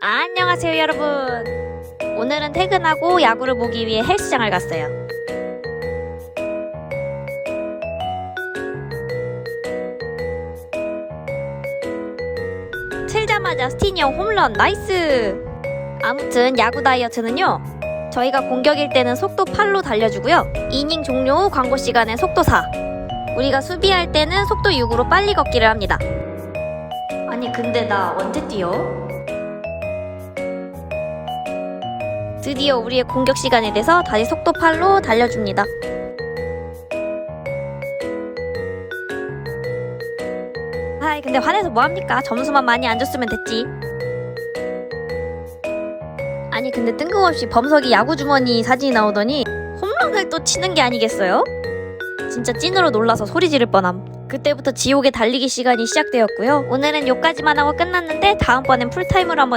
안녕하세요 여러분. 오늘은 퇴근하고 야구를 보기 위해 헬스장을 갔어요. 틀자마자 스티니 형 홈런 나이스! 아무튼 야구 다이어트는요 저희가 공격일 때는 속도 8로 달려주고요. 이닝 종료 후 광고 시간엔 속도 4 우리가 수비할 때는 속도 6으로 빨리 걷기를 합니다. 아니 근데 나 언제 뛰어? 드디어 우리의 공격 시간이 돼서 다시 속도 8로 달려줍니다. 아이 근데 화내서 뭐합니까? 점수만 많이 안 줬으면 됐지. 아니 근데 뜬금없이 범석이 야구 주머니 사진이 나오더니 홈런을 또 치는 게 아니겠어요? 진짜 찐으로 놀라서 소리 지를 뻔함. 그때부터 지옥의 달리기 시간이 시작되었고요. 오늘은 요까지만 하고 끝났는데 다음번엔 풀타임으로 한번